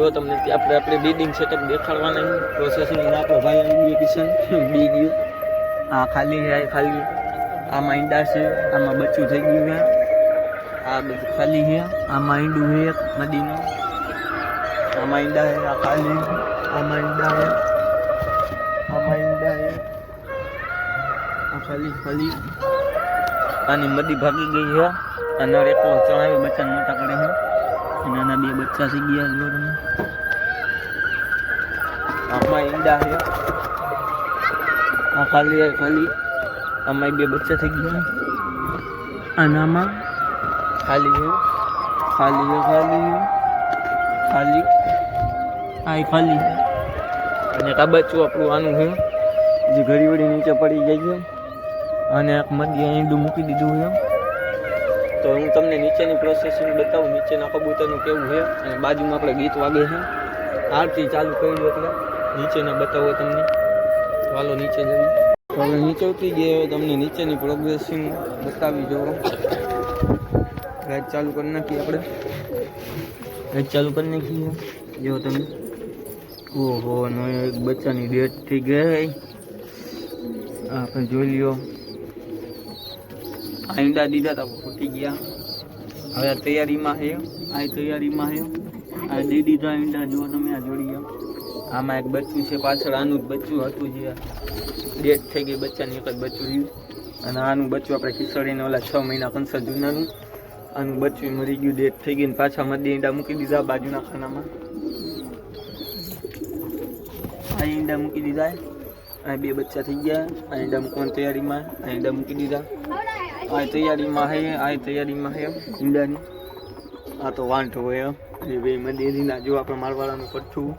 જો તમને આપણે આપણે બીડિંગ સેટઅપ દેખાડવાના પ્રોસેસિંગ આપણો ભાઈ આવી ગયો કિશન બી ગયું. આ ખાલી છે ખાલી. આમાં ઈંડા છે, આમાં બચ્ચું થઈ ગયું છે. આ બધું ખાલી છે આમાં ઈંડું છે એક નદીનું. આમાં ઈંડા છે, આ ખાલી આમાં ઈંડા છે આમાં ઈંડા છે. આ ખાલી ખાલી. આની મદી ભાગી ગઈ છે. અને એક ચણાવી બચ્ચા મોટા કરે છે. અને આના બે બચ્ચા થઈ ગયા જો તમે. આમાં ઈંડા છે. આ ખાલી ખાલી. આમાં બે બચ્ચા થઈ ગયા આનામાં? ખાલી છે. ખાલી છે ખાલી ખાલી. આ એ ખાલી અને આ બચ્ચું આપણું આનું છે. જે ઘડી વળી નીચે પડી જાય છે. અને એક મધ્ય ઈંડું મૂકી દીધું છે. તો હું તમને નીચેની પ્રોસેસિંગ બતાવું. નીચેના કબૂતરનું કેવું છે? અને બાજુમાં આપણે ગીત વાગે છે. આરતી ચાલુ કર્યું એટલે. નીચેના બતાવો તમને. ચાલો નીચે જવું તો હવે નીચે ઉતરી ગયા તમને નીચેની પ્રોગ્રેસિંગ બતાવી જોવો. ગાઈડ ચાલુ કરી નાખીએ આપણે. ગાઈડ ચાલુ કરી નાખીએ જો તમે. ઓહો નો એક બચ્ચાની ડેટ થઈ ગઈ. આપણે જોઈ લ્યો. આ ઈંડા દીધા હતા ફૂટી ગયા. હવે આ તૈયારીમાં છે આ તૈયારીમાં છે આ દઈ દીધા ઈંડા જુઓ તમે, આ જોડી આમાં એક બચ્ચું છે, પાછળ આનું જ બચ્ચું હતું જે ડેટ થઈ ગઈ બચ્ચાની, એક જ બચ્ચું રહ્યું. અને આનું બચ્ચું આપણે ખીસડીને ઓલા છ મહિના કંસર જૂનાનું. આનું બચ્ચું મરી ગયું, ડેટ થઈ ગઈ પાછા મધી ઈંડા મૂકી દીધા, બાજુના ખાનામાં. આ ઈંડા મૂકી દીધા. આ બે બચ્ચા થઈ ગયા. આ ઈંડા મૂકવાની તૈયારીમાં, આ ઈંડા મૂકી દીધા. આ તૈયારીમાં હે આ તૈયારીમાં હે ઈંડાની આ તો વાંઢો હોય એ બે મંદિરના જો આપણે મારવાળાનું પઠ્ઠું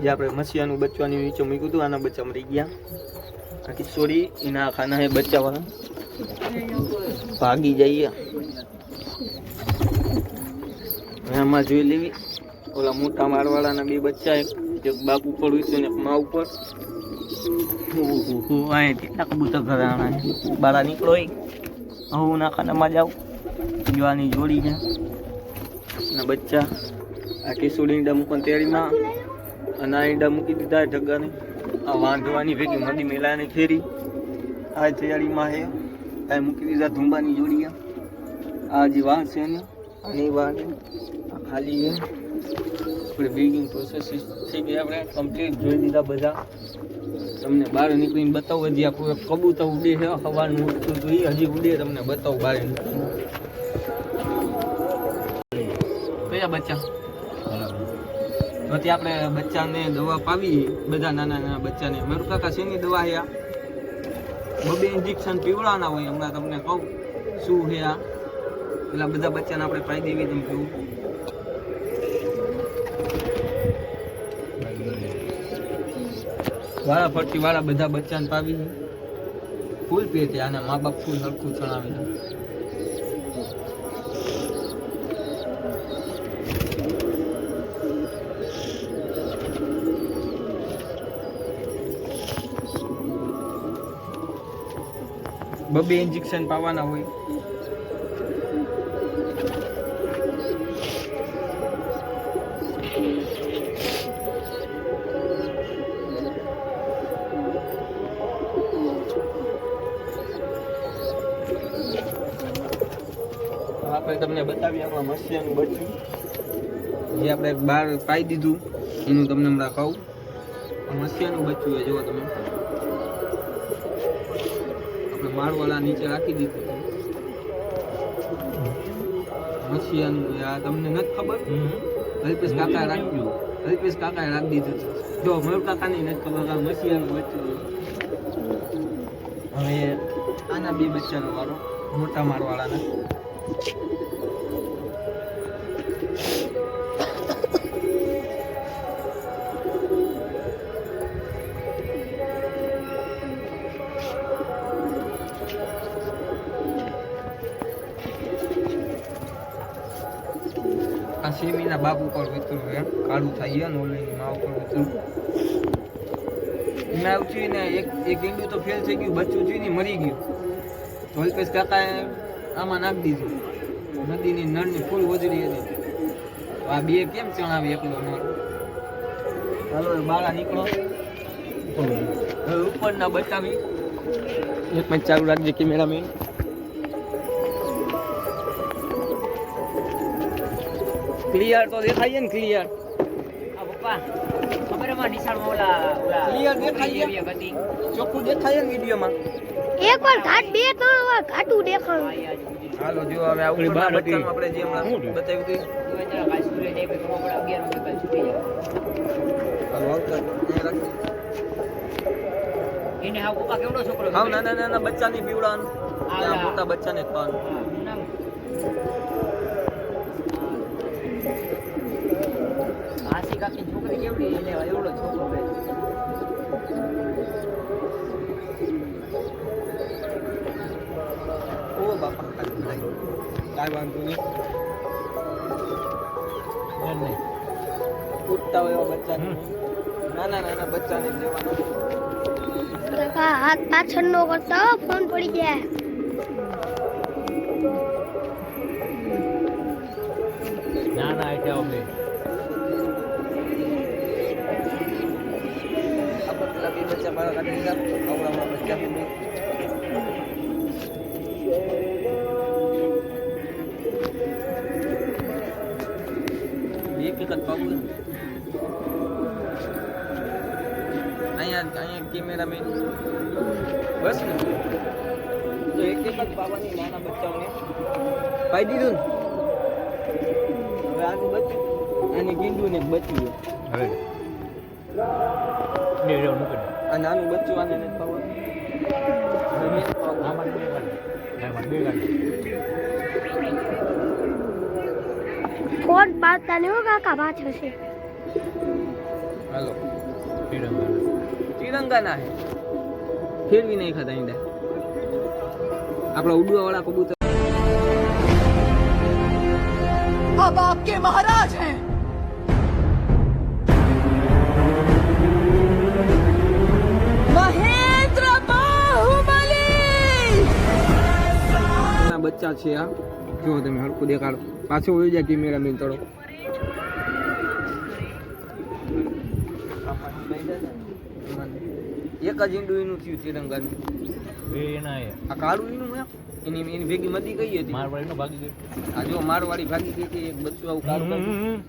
જે આપણે મસીહાનું બચ્ચાની નીચે મૂક્યું હતું આના બચ્ચા મરી ગયા આ કિશોરી એના ખાના હે બચ્ચાવાળા ભાગી જઈએ હવે આમાં જોઈ લેવી ઓલા મોટા મારવાળાના બે બચ્ચા એક એક બાપ ઉપર હોય છે ને એક મા ઉપર ઓહો આ કેટલા કબૂતર ઘરાણા છે બારા નીકળો હોય હું ના ખાનામાં જાઉં જોવાની જોડી છે. અને બચ્ચા આ કેસુડી ઈંડા મૂકવાની તૈયારીમાં. અને આ ઈંડા મૂકી દીધા ઢગાને. આ વાંધવાની ભેગી મધી મેલાની ફેરી. આ તૈયારીમાં હે આ મૂકી દીધા ધુંબાની જોડી આ જે વાહ છે ને આની વાહ આ ખાલી છે. આપણે બિલ્ડિંગ પ્રોસેસ થઈ ગઈ આપણે કમ્પ્લીટ જોઈ દીધા બધા. તમને બહાર નીકળીને બતાવું, હજી આપણું કબૂતર ઉડે છે સવારનું ઉડતું જોઈએ હજી ઉડે, તમને બતાવું બહાર કયા બચ્ચા? પછી આપણે બચ્ચાને દવા પાવી બધા નાના નાના બચ્ચાને. મારું કાકા શેની દવા છે આ? બબે ઇન્જેક્શન પીવડાવના હોય, હમણાં તમને કહું. શું છે આ? પેલા બધા બચ્ચાને આપણે પાઈ દેવી તમે કેવું વાળા ફરતી વાળા બધા બચ્ચાને પાવી ફૂલ પીએ પેટે આના મા બાપ ફૂલ હરખું ચણાવી બબે ઇન્જેક્શન પાવાના હોય. તમને બતાવી આપણા મત્સ્યનું બચ્ચું. જે આપણે બહાર પાઈ દીધું એનું તમને હમણાં કહું આ બચ્ચું એ જુઓ તમે. આપણે માળવાળા નીચે રાખી દીધું મત્સ્યનું આ તમને નથી ખબર? હલ્પેશ કાકા રાખ્યું હલ્પેશ કાકાએ રાખી દીધું જો મયુર કાકાની નથી ખબર આ બચ્ચું હવે આના બે બચ્ચાનો વારો મોટા મારવાળાના. આ સિમીના બાપ ઉપર વિતરું એમ કાળું થાય ને ઓલી મા ઉપર વિતરું. એમાં થયું ને એક એક ઈંડું તો ફેલ થઈ ગયું, બચ્ચું થયું ને મરી ગયું. તો અલ્પેશ કાકાએ આમાં નાખી દીધું. નદીની નળની ફૂલ વજરી હતી. આ બે કેમ ચણાવી એકલો નળ હાલો બાળા નીકળો. ઉપરના બતાવી. એક મિનિટ ચાલુ રાખજે કેમેરામેન. ક્લિયર તો દેખાય છે ને ક્લિયર આ પપ્પા ખબર નિશાળમાં ઓલા ઓલા દેખાય છે? ચોખ્ખું દેખાય ને વિડીયોમાં? એક વાર ઘાટ બે ત્રણ વાર ઘાટું દેખાણું આ યાદ છે. હાલો જો હવે આ ઓલી હતી. આપણે જે હમણાં બતાવ્યું હતું જરા કાલ સ્કૂલે જઈએ પછી ખબર પડે અગિયાર વાગે કાલ છૂટી જાય. હાલો આવતા અહીંયા એને હાવ પપ્પા કેવડો છોકરો હાવ નાના નાના બચ્ચાને પીવડાવવાનું. મોટા બચ્ચાને ખવાનું. આશી કાકી છોકરી કેવડી એને એવડો છોકરો ઓ બાપા કાંઈ કાંઈ વાંધો નહીં. ઉઠતા હોય એવા બચ્ચાને. નાના નાના બચ્ચાને લેવાના. હાથ પાછળ નો કરતા ફોન પડી ગયા. ના ના એટલે અમે. બચ્ચા મારા કાઢી દીધા. આવડાવડા બચ્ચા બી એક એક જ પાવું. અહીંયા અહીંયા કેમેરામેન. બસ ને? તો એક એક જ પાવાની નાના બચ્ચાઓને. પાઈ દીધું ને? હવે આનું બચ્ચું આને ગીંડું ને છે. હવે. બે રેવ મૂકી દે. આ નાનું બચ્ચું આને નથી પાવાનું હવે મેં પાવાનું. આમાં બે ગાડી આમાં બે ગાડી ફોન પાડતા નહીં હો કાકા પાછળ છે હાલો તિરંગા તિરંગાના હે ફેરવી નહીં ખાતા ઈંડા આપણા ઉડવા વાળા કબૂતર अब आपके महाराज हैं ના છે આ જો તમે હરકું દેખાડો. પાછો હોય જાય કેમેરા મેન તળો. એક જ ઈંડું થયું તિરંગાનું એના આ કાળું ઈનું એની એની ભેગી મદી ગઈ હતી. મારવાડી ભાગી ગયો. આ જો મારવાડી ભાગી ગઈ હતી એક બચ્ચું આવું કાળું.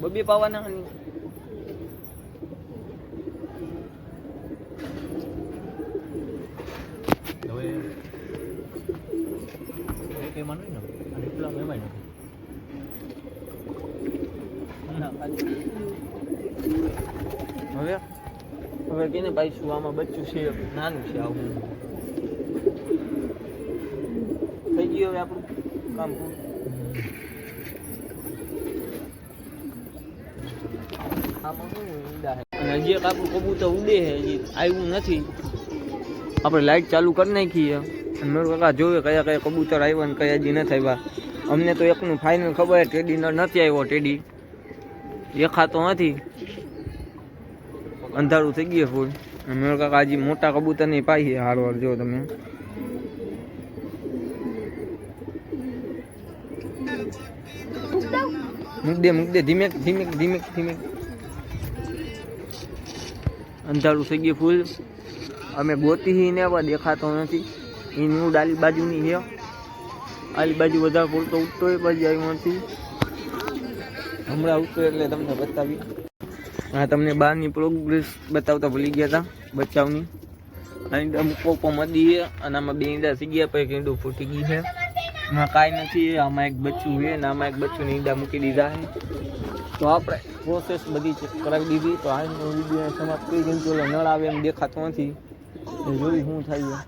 બબે પાવાના હની હવે એક એમાં ને અને એટલા એમાં નથી હવે? હવે કેને પાઈશું આમાં બચ્ચું છે, નાનું છે આવું. થઈ ગયું હવે આપણું કામ આમાં શું ઈંડા અને હજી આપણું કબૂતર ઉડે છે હજી આવ્યું નથી. આપણે લાઈટ ચાલુ કરી નાખીએ અને મેં કાકા જોયું કયા કયા કબૂતર આવ્યા ને કયા હજી નથી આવ્યા. અમને તો એકનું ફાઇનલ ખબર, ટેડી નથી આવ્યો ટેડી. દેખાતો નથી. અંધારું થઈ ગયું ફૂલ મેળ કાકા હજી મોટા કબૂતરની પાઈ હાર વાર જો તમે. મુદ્દે મુદ્દે ધીમે ધીમે ધીમે ધીમે. અંધારું થઈ ગયું ફૂલ અમે ગોતી ને દેખાતો નથી. એની હું ડાલી બાજુની છે આલી બાજુ વધારે પૂરતો ઉઠતો એ બાજુ આવ્યો નથી હમણાં ઉઠતો એટલે તમને બતાવી. હા, તમને બહારની પ્રોગ્રેસ બતાવતા ભૂલી ગયા હતા બચાવની. અહીં ઈંડા મૂકો મદી છે અને આમાં બે ઈંડા થઈ ગયા, પછી ઈંડું ફૂટી ગઈ છે એમાં કાંઈ નથી, આમાં એક બચ્ચું છે અને આમાં એક બચ્ચું ઈંડા મૂકી દીધા છે તો આપણે પ્રોસેસ બધી ચેક કરાવી દીધી. તો આજનો વીડિયો સમાપ્ત કરી કે નળ આવે એમ દેખાતો નથી. જોઈ શું થાય